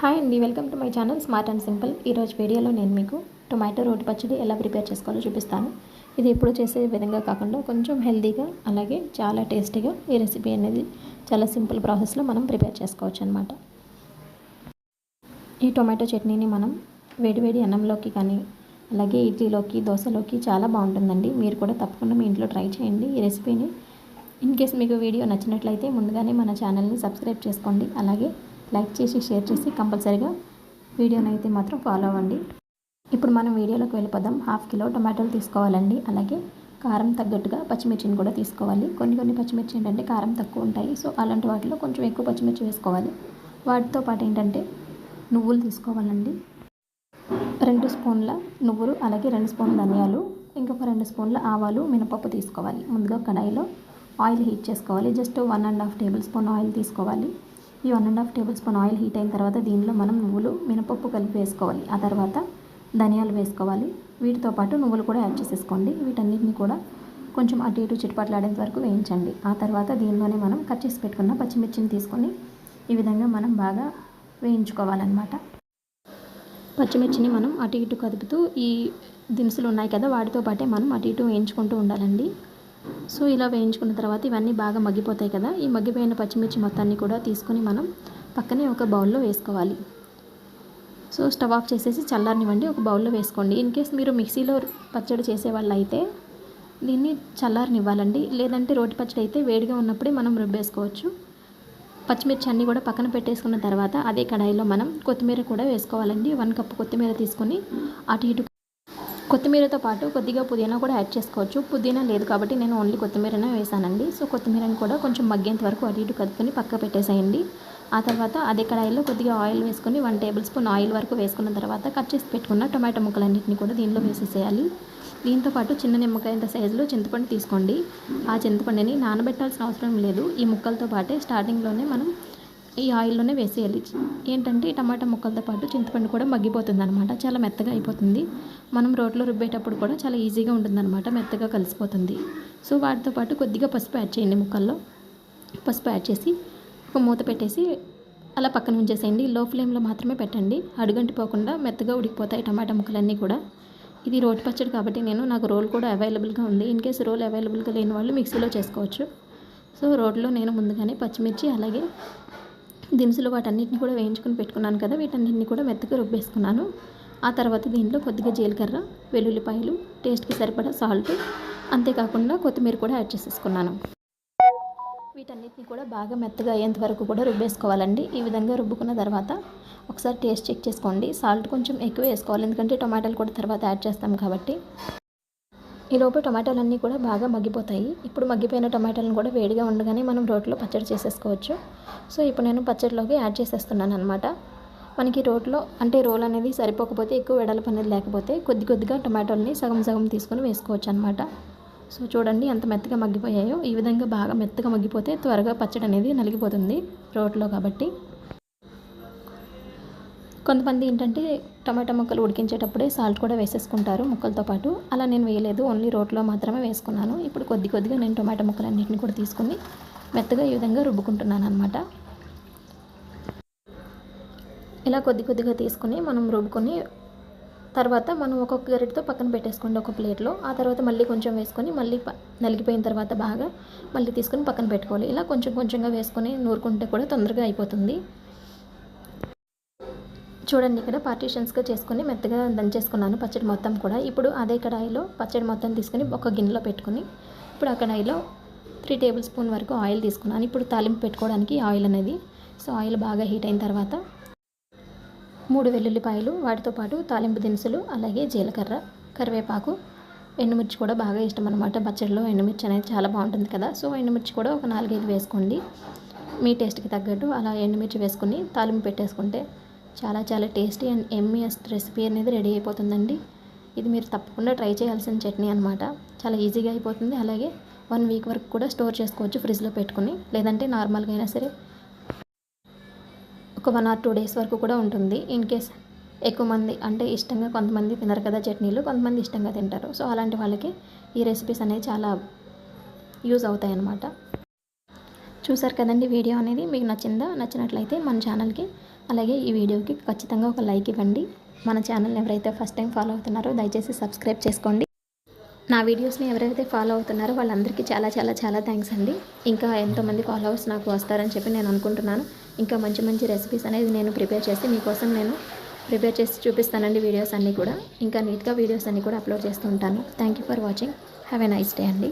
Hi అండి. Welcome to my channel smart and simple ఈరోజు వీడియోలో నేను మీకు టొమాటో రోటి పచ్చడి ఎలా ప్రిపేర్ చేసుకోవాలో చూపిస్తాను. ఇది ఎప్పుడు చేసే విధంగా కాకుండా కొంచెం హెల్తీగా అలాగే చాలా టేస్టీగా ఈ రెసిపీ అనేది చాలా సింపుల్ ప్రాసెస్లో మనం ప్రిపేర్ చేసుకోవచ్చు అనమాట ఈ టొమాటో చట్నీని మనం వేడివేడి అన్నంలోకి కానీ అలాగే ఇడ్లీలోకి దోశలోకి చాలా బాగుంటుందండి. మీరు కూడా తప్పకుండా మీ ఇంట్లో ట్రై చేయండి ఈ రెసిపీని ఇన్ కేస్ మీకు వీడియో నచ్చినట్లయితే ముందుగానే మన ఛానల్ని సబ్స్క్రైబ్ చేసుకోండి. అలాగే లైక్ చేసి షేర్ చేసి కంపల్సరీగా వీడియోని అయితే మాత్రం ఫాలో అవ్వండి. ఇప్పుడు మనం వీడియోలోకి వెళ్ళిపోదాం. హాఫ్ కిలో టమాటోలు తీసుకోవాలండి. అలాగే కారం తగ్గట్టుగా పచ్చిమిర్చిని కూడా తీసుకోవాలి. కొన్ని కొన్ని పచ్చిమిర్చి ఏంటంటే కారం తక్కువ ఉంటాయి. సో అలాంటి వాటిలో కొంచెం ఎక్కువ పచ్చిమిర్చి వేసుకోవాలి. వాటితో పాటు ఏంటంటే నువ్వులు తీసుకోవాలండి. రెండు స్పూన్ల నువ్వులు అలాగే రెండు స్పూన్ల ధనియాలు ఇంకొక రెండు స్పూన్ల ఆవాలు మినపప్పు తీసుకోవాలి. ముందుగా కడాయిలో ఆయిల్ హీట్ చేసుకోవాలి. Just one and half tablespoon oil తీసుకోవాలి. ఈ one and half tablespoon oil heat అయిన తర్వాత దీనిలో మనం నువ్వులు మినపప్పు కలిపి వేసుకోవాలి. ఆ తర్వాత ధనియాలు వేసుకోవాలి. వీటితో పాటు నువ్వులు కూడా యాడ్ చేసేసుకోండి. వీటన్నిటిని కూడా కొంచెం అటు ఇటు చిట్టుపట్లాడేంత వరకు వేయించండి. ఆ తర్వాత దీనిలోనే మనం కట్ చేసి పెట్టుకున్న పచ్చిమిర్చిని తీసుకొని ఈ విధంగా మనం బాగా వేయించుకోవాలన్నమాట. పచ్చిమిర్చిని మనం అటు ఇటు కదుపుతూ ఈ దినుసులు ఉన్నాయి కదా వాటితో పాటే మనం అటు ఇటు వేయించుకుంటూ ఉండాలండి. సో ఇలా వేయించుకున్న తర్వాత ఇవన్నీ బాగా మగ్గిపోతాయి కదా. ఈ మగ్గిపోయిన పచ్చిమిర్చి మొత్తాన్ని కూడా తీసుకొని మనం పక్కనే ఒక బౌల్లో వేసుకోవాలి. సో స్టవ్ ఆఫ్ చేసేసి చల్లారనివ్వండి. ఒక బౌల్లో వేసుకోండి. ఇన్ కేస్ మీరు మిక్సీలో పచ్చడి చేసే వాళ్ళు అయితే దీన్ని చల్లారనివ్వాలండి. లేదంటే రోటి పచ్చడి అయితే వేడిగా ఉన్నప్పుడే మనం రుబ్బేసుకోవచ్చు. పచ్చిమిర్చి అన్నీ కూడా పక్కన పెట్టేసుకున్న తర్వాత అదే కడాయిలో మనం కొత్తిమీర కూడా వేసుకోవాలండి. వన్ కప్ కొత్తిమీర తీసుకొని అటు ఇటు కొత్తిమీరతో పాటు కొద్దిగా పుదీనా కూడా యాడ్ చేసుకోవచ్చు. పుదీనా లేదు కాబట్టి నేను ఓన్లీ కొత్తిమీరనే వేసానండి. సో కొత్తిమీరని కూడా కొంచెం మగ్గేంత వరకు అటు ఇటు కలుపుకొని పక్క పెట్టేసేయండి. ఆ తర్వాత అదే కడాయిలో కొద్దిగా ఆయిల్ వేసుకొని వన్ టేబుల్ స్పూన్ ఆయిల్ వరకు వేసుకున్న తర్వాత కట్ చేసి పెట్టుకున్న టొమాటో ముక్కలన్నింటినీ కూడా దీనిలో వేసేసేయాలి. దీంతో పాటు చిన్న నిమ్మకాయంత సైజులో చింతపండు తీసుకోండి. ఆ చింతపండుని నానబెట్టాల్సిన అవసరం లేదు. ఈ ముక్కలతో పాటే స్టార్టింగ్లోనే మనం ఈ ఆయిల్లోనే వేసేయాలి. ఏంటంటే టమాటా ముక్కలతో పాటు చింతపండు కూడా మగ్గిపోతుంది అనమాట చాలా మెత్తగా అయిపోతుంది. మనం రోట్లో రుబ్బేటప్పుడు కూడా చాలా ఈజీగా ఉంటుందన్నమాట. మెత్తగా కలిసిపోతుంది. సో వాటితో పాటు కొద్దిగా పసుపు యాడ్ చేయండి ముక్కల్లో. పసుపు యాడ్ చేసి ఒక మూత పెట్టేసి అలా పక్కన ఉంచేసేయండి. లో ఫ్లేమ్లో మాత్రమే పెట్టండి. అడుగంటిపోకుండా మెత్తగా ఉడికిపోతాయి టమాటా ముక్కలన్నీ కూడా. ఇది రోటి పచ్చడి కాబట్టి నేను నాకు రోల్ కూడా అవైలబుల్గా ఉంది. ఇన్ కేసు రోల్ అవైలబుల్గా లేని వాళ్ళు మిక్సీలో చేసుకోవచ్చు. సో రోడ్లో నేను ముందుగానే పచ్చిమిర్చి అలాగే దినుసులు వాటన్నిటిని కూడా వేయించుకొని పెట్టుకున్నాను కదా వీటన్నిటిని కూడా మెత్తగా రుబ్బేసుకున్నాను. ఆ తర్వాత దీంట్లో కొద్దిగా జీలకర్ర వెల్లుల్లిపాయలు టేస్ట్కి సరిపడా సాల్ట్ అంతేకాకుండా కొత్తిమీర కూడా యాడ్ చేసేసుకున్నాను. వీటన్నిటిని కూడా బాగా మెత్తగా అయ్యేంత వరకు కూడా రుబ్బేసుకోవాలండి. ఈ విధంగా రుబ్బుకున్న తర్వాత ఒకసారి టేస్ట్ చెక్ చేసుకోండి. సాల్ట్ కొంచెం ఎక్కువ వేసుకోవాలి ఎందుకంటే టొమాటోలు కూడా తర్వాత యాడ్ చేస్తాం కాబట్టి. ఈలోపు టమాటాలన్నీ కూడా బాగా మగ్గిపోతాయి. ఇప్పుడు మగ్గిపోయిన టమాటాలను కూడా వేడిగా ఉండగానే మనం రోట్లో పచ్చడి చేసేసుకోవచ్చు. సో ఇప్పుడు నేను పచ్చడిలోకి యాడ్ చేసేస్తున్నాను అనమాట మనకి రోట్లో అంటే రోల్ అనేది సరిపోకపోతే ఎక్కువ వెడల్పు అనేది లేకపోతే కొద్ది కొద్దిగా టమాటోల్ని సగం సగం తీసుకొని వేసుకోవచ్చు అనమాట సో చూడండి ఎంత మెత్తగా మగ్గిపోయాయో. ఈ విధంగా బాగా మెత్తగా మగ్గిపోతే త్వరగా పచ్చడి అనేది నలిగిపోతుంది రోట్లో కాబట్టి. కొంతమంది ఏంటంటే టమాటా ముక్కలు ఉడికించేటప్పుడే సాల్ట్ కూడా వేసేసుకుంటారు ముక్కలతో పాటు. అలా నేను వేయలేదు ఓన్లీ రోట్లో మాత్రమే వేసుకున్నాను. ఇప్పుడు కొద్ది కొద్దిగా నేను టమాటా ముక్కలన్నింటిని కూడా తీసుకుని మెత్తగా ఈ విధంగా రుబ్బుకుంటున్నాను అనమాట ఇలా కొద్ది కొద్దిగా తీసుకుని మనం రుబ్బుకొని తర్వాత మనం ఒక్కొక్క గరిటతో పక్కన పెట్టేసుకోండి ఒక ప్లేట్లో. ఆ తర్వాత మళ్ళీ కొంచెం వేసుకొని మళ్ళీ నలిగిపోయిన తర్వాత బాగా మళ్ళీ తీసుకొని పక్కన పెట్టుకోవాలి. ఇలా కొంచెం కొంచెంగా వేసుకొని నూరుకుంటే కూడా తొందరగా అయిపోతుంది. చూడండి ఇక్కడ పార్టీషన్స్గా చేసుకుని మెత్తగా దంచేసుకున్నాను పచ్చడి మొత్తం కూడా. ఇప్పుడు అదే కడాయిలో పచ్చడి మొత్తం తీసుకొని ఒక గిన్నెలో పెట్టుకొని ఇప్పుడు ఆ కడాయిలో త్రీ టేబుల్ స్పూన్ వరకు ఆయిల్ తీసుకున్నాను. ఇప్పుడు తాలింపు పెట్టుకోవడానికి ఆయిల్ అనేది. సో ఆయిల్ బాగా హీట్ అయిన తర్వాత మూడు వెల్లుల్లిపాయలు వాటితో పాటు తాలింపు దినుసులు అలాగే జీలకర్ర కరివేపాకు ఎండుమిర్చి కూడా బాగా ఇష్టం అనమాట పచ్చడిలో ఎండుమిర్చి అనేది చాలా బాగుంటుంది కదా. సో ఎండుమిర్చి కూడా ఒక నాలుగైదు వేసుకోండి. మీ టేస్ట్కి తగ్గట్టు అలా ఎండుమిర్చి వేసుకుని తాలింపు పెట్టేసుకుంటే చాలా చాలా టేస్టీ అండ్ ఎమ్మియస్ట్ రెసిపీ అనేది రెడీ అయిపోతుందండి. ఇది మీరు తప్పకుండా ట్రై చేయాల్సిన చట్నీ అనమాట చాలా ఈజీగా అయిపోతుంది. అలాగే వన్ వీక్ వరకు కూడా స్టోర్ చేసుకోవచ్చు ఫ్రిడ్జ్లో పెట్టుకుని. లేదంటే నార్మల్గా అయినా సరే ఒక వన్ ఆర్ టూ డేస్ వరకు కూడా ఉంటుంది. ఇన్ కేస్ ఎక్కువ మంది అంటే ఇష్టంగా కొంతమంది తినరు కదా చట్నీలు కొంతమంది ఇష్టంగా తింటారు. సో అలాంటి వాళ్ళకి ఈ రెసిపీస్ అనేవి చాలా యూజ్ అవుతాయి అన్నమాట చూసారు కదండి వీడియో అనేది. మీకు నచ్చిందా? నచ్చినట్లయితే మన ఛానల్కి అలాగే ఈ వీడియోకి ఖచ్చితంగా ఒక లైక్ ఇవ్వండి. మన ఛానల్ ఎవరైతే ఫస్ట్ టైం ఫాలో అవుతున్నారో దయచేసి సబ్స్క్రైబ్ చేసుకోండి. నా వీడియోస్ని ఎవరైతే ఫాలో అవుతున్నారో వాళ్ళందరికీ చాలా చాలా చాలా థ్యాంక్స్ అండి. ఇంకా ఎంతోమంది ఫాలోవర్స్ నాకు వస్తారని చెప్పి నేను అనుకుంటున్నాను. ఇంకా మంచి మంచి రెసిపీస్ అనేది నేను ప్రిపేర్ చేసి మీకోసం నేను ప్రిపేర్ చేసి చూపిస్తానండి వీడియోస్ అన్నీ కూడా. ఇంకా నీట్గా వీడియోస్ అన్నీ కూడా అప్లోడ్ చేస్తూ ఉంటాను. Thank you for watching. Have a nice day అండి.